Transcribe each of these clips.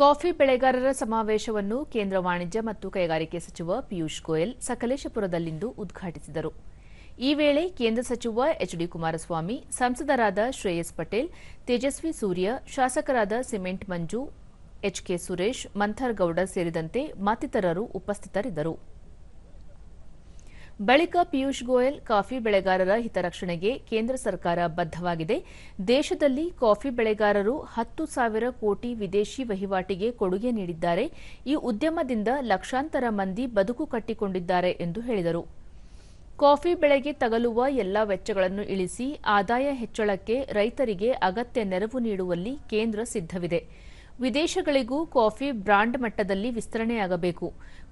Coffee ಬೆಳೆಗಾರರ ಸಮಾವೇಶವನ್ನು ಕೇಂದ್ರ ವಾಣಿಜ್ಯ ಮತ್ತು ಕೈಗಾರಿಕೆ ಸಚಿವ ಪಿಯೂಷ್ ಗೋಯಲ್ ಸಕಲೇಶಪುರದಲ್ಲಿಂದು ಉದ್ಘಾಟಿಸಿದರು. ಈ ವೇಳೆ ಕೇಂದ್ರ ಸಚಿವ ಎಚ್ಡಿ ಕುಮಾರಸ್ವಾಮಿ, ಸಂಸದರಾದ ಶ್ರೇಯಸ್ ಪಟೇಲ್, ತೇಜಸ್ವಿ ಸೂರ್ಯ, ಶಾಸಕರಾದ ಸಿಮೆಂಟ್ ಮಂಜು ಎಚ್ಕೆ ಸುರೇಶ್ ಮಂಥರ್ ಗೌಡ ಸೇರಿದಂತೆ ಮತ್ತಿತರರು ಉಪಸ್ಥಿತರಿದ್ದರು. ಬಳಿಕ ಪಿಯೂಷ್ ಗೋಯಲ್ ಕಾಫಿ ಬೆಳೆಗಾರರ ಹಿತರಕ್ಷಣೆಗೆ ಕೇಂದ್ರ ಸರ್ಕಾರ ಬದ್ಧವಾಗಿದೆ. ದೇಶದಲ್ಲಿ ಕಾಫಿ ಬೆಳೆಗಾರರು ಹತ್ತು ಸಾವಿರ ಕೋಟಿ ವಿದೇಶಿ ವಹಿವಾಟಿಗೆ ಕೊಡುಗೆ ನೀಡಿದ್ದಾರೆ. ಈ ಉದ್ಯಮದಿಂದ ಲಕ್ಷಾಂತರ ಮಂದಿ ಬದುಕು ಕಟ್ಟಿಕೊಂಡಿದ್ದಾರೆ ಎಂದು ಹೇಳಿದರು. ಕಾಫಿ ಬೆಳೆಗೆ ತಗಲುವ ಎಲ್ಲ ವೆಚ್ಚಗಳನ್ನು ಇಳಿಸಿ ಆದಾಯ ಹೆಚ್ಚಳಕ್ಕೆ ರೈತರಿಗೆ ಅಗತ್ಯ ನೆರವು ನೀಡುವಲ್ಲಿ ಕೇಂದ್ರ ಸಿದ್ಧವಿದೆ. ವಿದೇಶಗಳಿಗೂ ಕಾಫಿ ಬ್ರಾಂಡ್ ಮಟ್ಟದಲ್ಲಿ ವಿಸ್ತರಣೆಯಾಗಬೇಕು.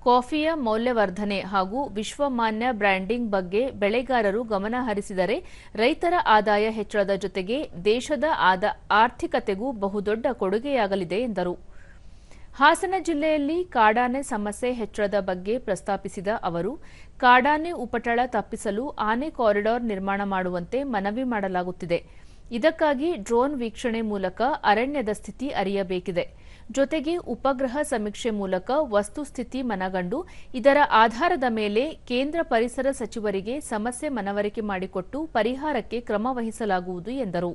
ಕಾಫಿಯ ಮೌಲ್ಯವರ್ಧನೆ ಹಾಗೂ ವಿಶ್ವಮಾನ್ಯ ಬ್ರ್ಯಾಂಡಿಂಗ್ ಬಗ್ಗೆ ಬೆಳೆಗಾರರು ಗಮನ ಹರಿಸಿದರೆ ರೈತರ ಆದಾಯ ಹೆಚ್ಚಳದ ಜೊತೆಗೆ ದೇಶದ ಆದ ಆರ್ಥಿಕತೆಗೂ ಬಹುದೊಡ್ಡ ಕೊಡುಗೆಯಾಗಲಿದೆ ಎಂದರು. ಹಾಸನ ಜಿಲ್ಲೆಯಲ್ಲಿ ಕಾಡಾನೆ ಸಮಸ್ಯೆ ಹೆಚ್ಚಳದ ಬಗ್ಗೆ ಪ್ರಸ್ತಾಪಿಸಿದ ಅವರು, ಕಾಡಾನೆ ಉಪಟಳ ತಪ್ಪಿಸಲು ಆನೆ ಕಾರಿಡಾರ್ ನಿರ್ಮಾಣ ಮಾಡುವಂತೆ ಮನವಿ ಮಾಡಲಾಗುತ್ತಿದೆ. ಇದಕ್ಕಾಗಿ ಡ್ರೋನ್ ವೀಕ್ಷಣೆ ಮೂಲಕ ಅರಣ್ಯದ ಸ್ಥಿತಿ ಅರಿಯಬೇಕಿದೆ. ಜೊತೆಗೆ ಉಪಗ್ರಹ ಸಮೀಕ್ಷೆ ಮೂಲಕ ವಸ್ತುಸ್ಥಿತಿ ಮನಗಂಡು, ಇದರ ಆಧಾರದ ಮೇಲೆ ಕೇಂದ್ರ ಪರಿಸರ ಸಚಿವರಿಗೆ ಸಮಸ್ಯೆ ಮನವರಿಕೆ ಮಾಡಿಕೊಟ್ಟು ಪರಿಹಾರಕ್ಕೆ ಕ್ರಮ ವಹಿಸಲಾಗುವುದು ಎಂದರು.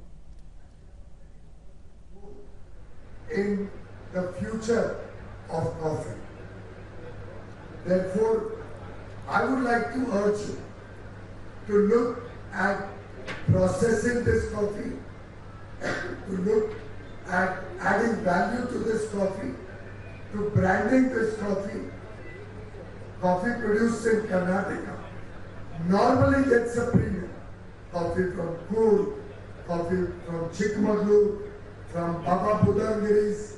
At processing this coffee, to look at adding value to this coffee, to branding this coffee. Coffee produced in Karnataka normally gets a premium. Coffee from Cool, coffee from Chikmagalur, from Baba Budangiris.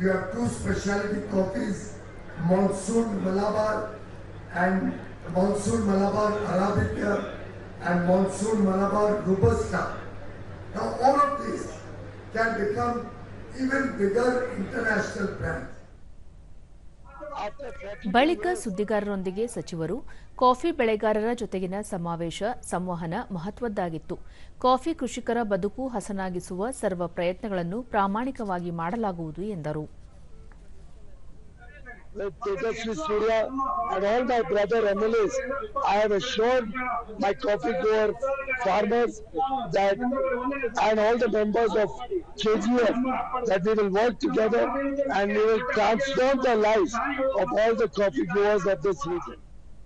You have two specialty coffees, Monsoon Malabar and Monsoon Malabar Arabica and Monsoon Malabar Robusta. Now, all of these can become even bigger international brands. ಬಳಿಕ ಸುದ್ದಿಗಾರರೊಂದಿಗೆ ಸಚಿವರು, coffee ಬೆಳೆಗಾರರ ಜೊತೆಗಿನ ಸಮಾವೇಶ, ಸಂವಹನ ಮಹತ್ವದ್ದಾಗಿತ್ತು coffee ಕೃಷಿಕರ ಬದುಕು ಹಸನಾಗಿಸುವ ಸರ್ವ ಪ್ರಯತ್ನಗಳನ್ನು ಪ್ರಾಮಾಣಿಕವಾಗಿ ಮಾಡಲಾಗುವುದು ಎಂದರು with Surya and all my brother MLAs, I have assured my coffee grower farmers that and all the members of KGF that we will work together and we will transform the lives of all the coffee growers of this region.